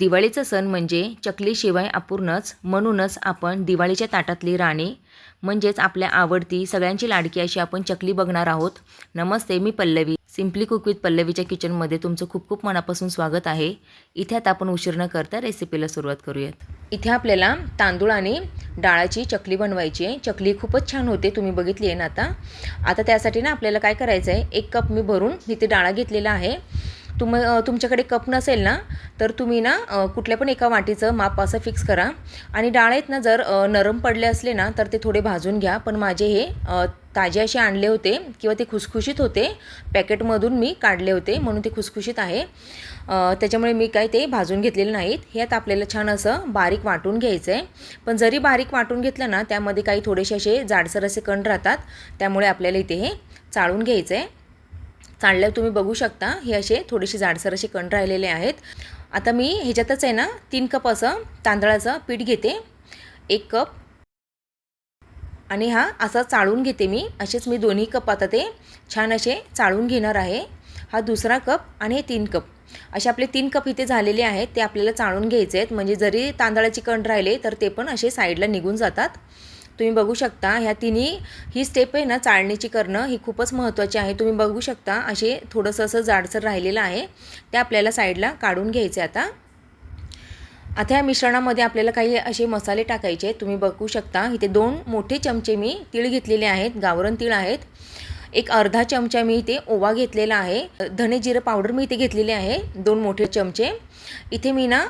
दिवाळीचा सण म्हणजे चकलीशिवाय अपूर्णच म्हणूनच आपण दिवाळीच्या ताटातली राणी म्हणजेच आपल्या आवडती सगळ्यांची लाडकी अशी आपण चकली बघणार आहोत. नमस्ते मी पल्लवी. सिम्पली कुक विथ पल्लवीच्या किचनमध्ये तुमचं खूप खूप मनापासून स्वागत आहे. इथे आता आपण उशीर न करता रेसिपीला सुरुवात करूयात. इथे आपल्याला तांदूळ आणि डाळाची चकली बनवायची आहे. चकली खूपच छान होते तुम्ही बघितली आहे ना आता. आता त्यासाठी ना आपल्याला काय करायचं आहे एक कप मी भरून इथे डाळा घेतलेला आहे. तुम तुमच्याकडे कप नसेल ना तर तुम्ही ना कुठल्या पण एका वाटीचं माप असं फिक्स करा. आणि डाळ आहेत ना जर नरम पडले असले ना तर ते थोडे भाजून घ्या. पण माझे हे ताजे असे आणले होते किंवा ते खुसखुशीत होते. पॅकेटमधून मी काढले होते म्हणून ते खुसखुशीत आहे. त्याच्यामुळे मी काय ते भाजून घेतलेले नाहीत. हे आता आपल्याला छान असं बारीक वाटून घ्यायचं आहे पण जरी बारीक वाटून घेतलं ना त्यामध्ये काही थोडेसे असे जाडसर असे कण राहतात. त्यामुळे आपल्याला इथे हे चाळून घ्यायचं आहे चाळल्यावर तुम्ही बघू शकता हे असे थोडेसे जाडसर असे कण राहिलेले आहेत. आता मी ह्याच्यातच आहे ना तीन कप असं तांदळाचं पीठ घेते एक कप. आणि हा असा चाळून घेते मी असेच मी दोन्ही कप आता ते छान असे चाळून घेणार आहे. हा दुसरा कप आणि हे तीन कप. असे आपले तीन कप इथे झालेले आहेत ते आपल्याला चाळून घ्यायचे आहेत. म्हणजे जरी तांदळाचे कण राहिले तर ते पण असे साईडला निघून जातात. तुम्ही बघू शकता ह्या तिन्ही ही स्टेप आहे ना चाळणीची करणं ही खूपच महत्त्वाची आहे. तुम्ही बघू शकता असे थोडंसं असं जाडसर राहिलेलं आहे. ते आपल्याला साईडला काढून घ्यायचे आता. आता या मिश्रणामध्ये आपल्याला काही असे मसाले टाकायचे आहेत. तुम्ही बघू शकता इथे दोन मोठे चमचे मी तीळ घेतलेले आहेत गावरण तीळ आहेत. एक अर्धा चमचा मी इथे ओवा घेतलेला आहे. धने जिरं पावडर मी इथे घेतलेली आहे दोन मोठे चमचे. इथे मी ना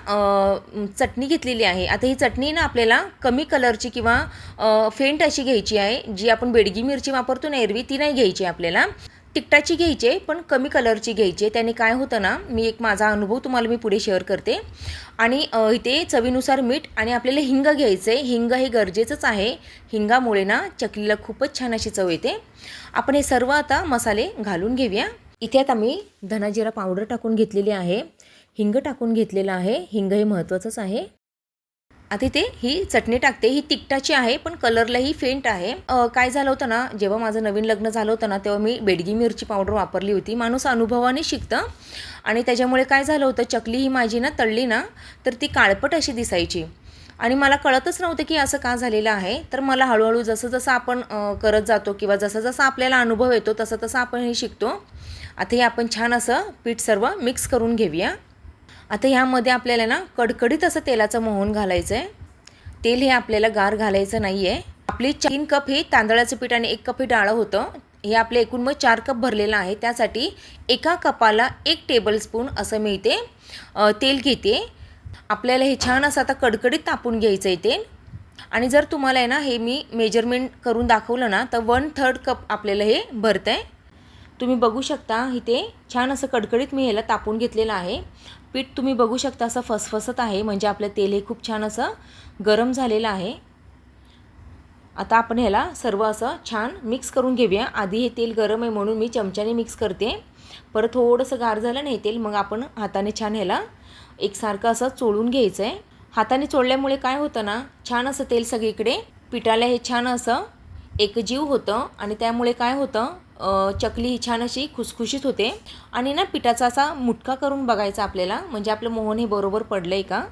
चटणी घेतलेली आहे. आता ही चटणी ना आपल्याला कमी कलरची किंवा फेंट अशी घ्यायची आहे जी आपण बेडगी मिरची वापरतो ना एरवी ती नाही घ्यायची आपल्याला. तिकटाची घ्यायचे पण कमी कलरची घ्यायचे. त्याने काय होतं ना मी एक माझा अनुभव तुम्हाला मी पुढे शेअर करते. आणि इथे चवीनुसार मीठ आणि आपल्याला हिंग घ्यायचं आहे हिंग हे गरजेचंच आहे. हिंगामुळे ना चकलीला खूपच छान अशी चव येते. आपण हे सर्व आता मसाले घालून घेऊया. इथे आता मी धनाजिरा पावडर टाकून घेतलेली आहे. हिंग टाकून घेतलेलं आहे. हिंग हे महत्त्वाचंच आहे. आता इथे ही चटणी टाकते. ही तिकटाची आहे पण कलरलाही फेंट आहे. काय झालं होतं ना जेव्हा माझं नवीन लग्न झालं होतं ना तेव्हा मी बेडगी मिरची पावडर वापरली होती. माणूस अनुभवाने शिकतं. आणि त्याच्यामुळे काय झालं होतं चकली ही माझी ना तळली ना तर ती काळपट अशी दिसायची. आणि मला कळतच नव्हतं की असं का झालेलं आहे. तर मला हळूहळू जसं जसं आपण करत जातो किंवा जसं जसं आपल्याला अनुभव येतो तसं तसं आपण हे शिकतो. आता हे आपण छान असं पीठ सर्व मिक्स करून घेऊया. आता ह्यामध्ये आपल्याला ना कडकडीत असं तेलाचं मोहन घालायचं आहे तेल हे आपल्याला गार घालायचं नाही आहे आपली तीन कप हे तांदळाचं पीठ आणि एक कप हे डाळं होतं. हे आपले एकूण मग चार कप भरलेलं आहे. त्यासाठी एका कपाला एक टेबलस्पून असं मी इथे तेल घेते. आपल्याला हे छान असं आता कडकडीत तापून घ्यायचं आहे तेल आणि जर तुम्हाला आहे ना हे मी मेजरमेंट करून दाखवलं ना तर वन थर्ड कप आपल्याला हे भरतं आहे तुम्ही बघू शकता इथे छान असं कडकडीत मी ह्याला तापून घेतलेलं आहे. पीठ तुम्ही बघू शकता असं फसफसत आहे. म्हणजे आपलं तेल हे खूप छान असं गरम झालेलं आहे. आता आपण ह्याला सर्व असं छान मिक्स करून घेऊया. आधी हे तेल गरम आहे म्हणून मी चमच्याने मिक्स करते. परत थोडंसं गार झालं नाही तेल मग आपण हाताने छान ह्याला एकसारखं असं चोळून घ्यायचं आहे हाताने चोळल्यामुळे काय होतं ना छान असं तेल सगळीकडे पिठाला हे छान असं एकजीव होतं. आणि त्यामुळे काय होतं चकली ही छान अशी खुसखुशीत होते. आणि ना पिठाचा असा मुटका करून बघायचा आपल्याला म्हणजे आपलं मोहन हे बरोबर पडलं आहे का?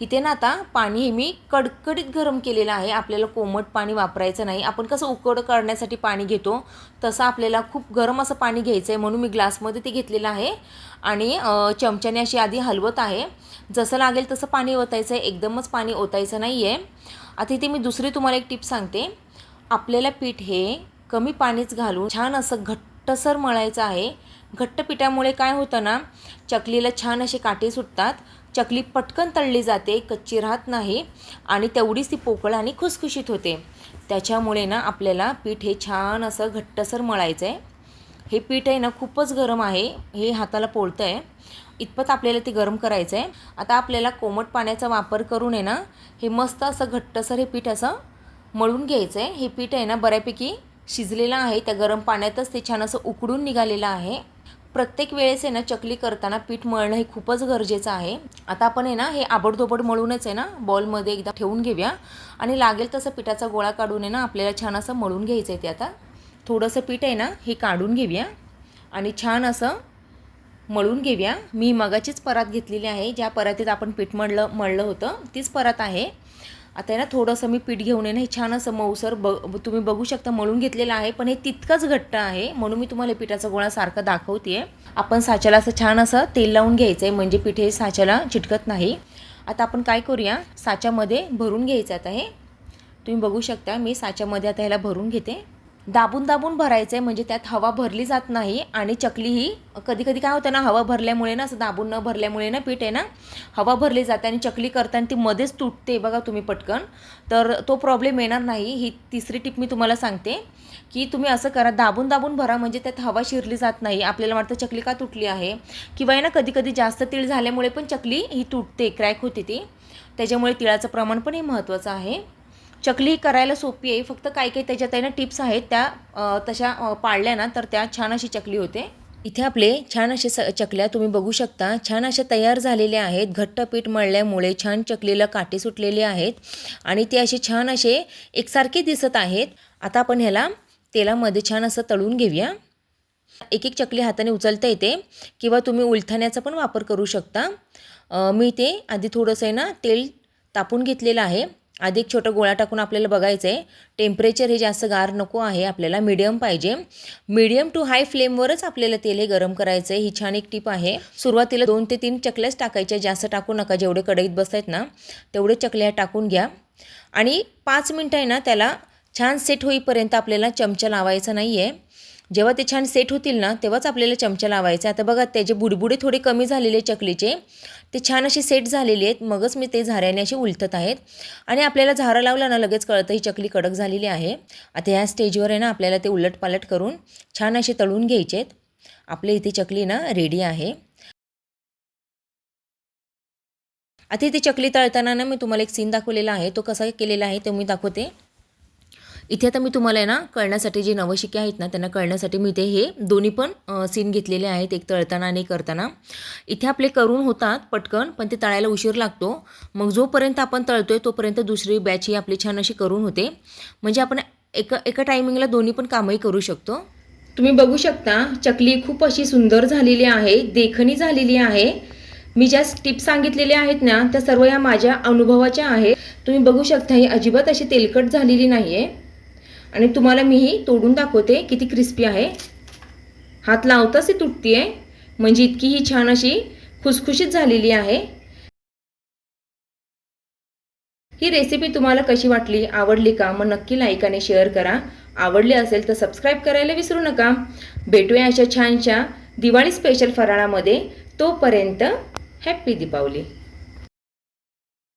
इथे ना आता पाणी हे मी कडकडीत गरम केलेलं आहे. आपल्याला कोमट पाणी वापरायचं नाही. आपण कसं उकड काढण्यासाठी पाणी घेतो तसं आपल्याला खूप गरम असं पाणी घ्यायचं आहे म्हणून मी ग्लासमध्ये ते घेतलेलं आहे. आणि चमच्याने अशी आधी हलवत आहे. जसं लागेल तसं पाणी ओतायचं आहे. एकदमच पाणी ओतायचं नाही आहे आता इथे मी दुसरी तुम्हाला एक टिप सांगते. आपल्याला पीठ हे कमी पाणीच घालून छान असं घट्टसर मळायचं आहे. घट्ट पिठामुळे काय होतं ना चकलीला छान असे काटे सुटतात. चकली पटकन तळली जाते कच्ची राहत नाही आणि तेवढीच ती पोकळ आणि खुसखुशीत होते. त्याच्यामुळे ना आपल्याला पीठ हे छान असं घट्टसर मळायचं आहे हे पीठ आहे ना खूपच गरम आहे हे हाताला पोळतं आहे इतपत आपल्याला ते गरम करायचं आहे आता आपल्याला कोमट पाण्याचा वापर करून आहे ना हे मस्त असं घट्टसर हे पीठ असं मळून घ्यायचं आहे हे पीठ आहे ना बऱ्यापैकी शिजलेलं आहे त्या गरम पाण्यातच ते छान असं उकडून निघालेलं आहे. प्रत्येक वेळेस आहे ना चकली करताना पीठ मळणं हे खूपच गरजेचं आहे. आता आपण आहे ना हे आबडधोबड मळूनच आहे ना बॉलमध्ये एकदा ठेवून घेऊया. आणि लागेल तसं पिठाचा गोळा काढून आहे ना आपल्याला छान असं मळून घ्यायचं आहे ते आता. थोडंसं पीठ आहे ना हे काढून घेऊया. आणि छान असं मळून घेऊया. मी मगाचीच परात घेतलेली आहे ज्या परातीत आपण पीठ मळलं मळलं होतं तीच परात आहे. आता आहे ना थोडंसं मी पीठ घेऊन येणं हे छान असं मऊसर ब तुम्ही बघू शकता मळून घेतलेलं आहे पण हे तितकंच घट्ट आहे म्हणून मी तुम्हाला पिठाचा गोळा सारखं दाखवते आपण साच्याला असं छान असं तेल लावून घ्यायचं आहे म्हणजे पीठ हे साच्याला चिटकत नाही. आता आपण काय करूया साच्यामध्ये भरून घ्यायचं आता हे. तुम्ही बघू शकता मी साच्यामध्ये आता ह्याला भरून घेते. दाबून दाबून भरायचं आहे म्हणजे त्यात हवा भरली जात नाही आणि चकली ही कधी कधी काय होतं ना हवा भरल्यामुळे ना असं दाबून न भरल्यामुळे ना पीठ आहे ना हवा भरली जाते आणि चकली करताना ती मध्येच तुटते बघा तुम्ही पटकन. तर तो प्रॉब्लेम येणार नाही. ही तिसरी टिप मी तुम्हाला सांगते की तुम्ही असं करा दाबून दाबून भरा म्हणजे त्यात हवा शिरली जात नाही. आपल्याला वाटतं चकली का तुटली आहे? किंवा आहे ना कधी कधी जास्त तीळ झाल्यामुळे पण चकली ही तुटते क्रॅक होते ती. त्याच्यामुळे तिळाचं प्रमाण पण हे महत्त्वाचं आहे. चकली करायला सोपी आहे. फक्त काही काही त्याच्यात आहे ना टिप्स आहेत. त्या तशा पाळल्या ना तर त्या छान अशी चकली होते. इथे आपले छान असे स चकल्या तुम्ही बघू शकता. छान अशा तयार झालेल्या आहेत. घट्ट पीठ मळल्यामुळे छान चकलीला काटे सुटलेले आहेत. आणि ते असे छान असे एकसारखे दिसत आहेत. आता आपण ह्याला तेलामध्ये छान असं तळून घेऊया. एक एक चकली हाताने उचलता येते किंवा तुम्ही उलथाण्याचा पण वापर करू शकता. मी ते आधी थोडंसं आहे ना तेल तापून घेतलेलं आहे. आधी एक गोळा टाकून आपल्याला बघायचं आहे टेम्परेचर हे जास्त गार नको आहे आपल्याला मिडियम पाहिजे. मीडियम टू हाय फ्लेमवरच आपल्याला तेल हे गरम करायचं आहे ही छान एक टीप आहे. सुरुवातीला दोन ते तीन चकल्याच टाकायच्या जास्त टाकू नका जेवढे कढईत बसत ना तेवढे चकल्या टाकून घ्या. आणि पाच मिनटं आहे ना त्याला छान सेट होईपर्यंत आपल्याला चमचा लावायचा नाही आहे जेव्हा ते छान सेट होतील ना तेव्हाच आपल्याला चमचा लावायचा आता बघा त्याचे बुडबुडे थोडे कमी झालेले चकलीचे. ते छान असे सेट झालेले आहेत. मगच मी ते झाऱ्याने असे उलटत आहेत. आणि आपल्याला झारं लावलं ना लगेच कळतं ही चकली कडक झालेली आहे. आता ह्या स्टेजवर आहे ना आपल्याला ते उलटपालट करून छान असे तळून घ्यायचे आहेत. आपल्या इथे चकली ना रेडी आहे. आता इथे चकली तळताना ना मी तुम्हाला एक सीन दाखवलेला आहे. तो कसा केलेला आहे तो मी दाखवते. इथे आता मी तुम्हाला आहे ना कळण्यासाठी जे नवशिके आहेत ना त्यांना कळण्यासाठी मी इथे हे दोन्ही पण सीन घेतलेले आहेत एक तळताना आणि करताना. इथे आपले करून होतात पटकन पण ते तळायला उशीर लागतो. मग जोपर्यंत आपण तळतो आहे तोपर्यंत दुसरी बॅच ही आपली छान अशी करून होते. म्हणजे आपण एका एका टायमिंगला दोन्ही पण कामही करू शकतो. तुम्ही बघू शकता चकली खूप अशी सुंदर झालेली आहे देखणी झालेली आहे. मी ज्या टिप्स सांगितलेल्या आहेत ना त्या सर्व या माझ्या अनुभवाच्या आहेत. तुम्ही बघू शकता ही अजिबात अशी तेलकट झालेली नाही आहे आणि तुम्हाला मीही तोडून दाखवते किती क्रिस्पी आहे. हात लावताच ती तुटती आहे म्हणजे इतकी ही छान अशी खुसखुशीत झालेली आहे. ही रेसिपी तुम्हाला कशी वाटली आवडली का? मग नक्की लाईक आणि शेअर करा. आवडली असेल तर सबस्क्राईब करायला विसरू नका. भेटूया अशा छानशा दिवाळी स्पेशल फराळामध्ये. तोपर्यंत हॅप्पी दीपावली.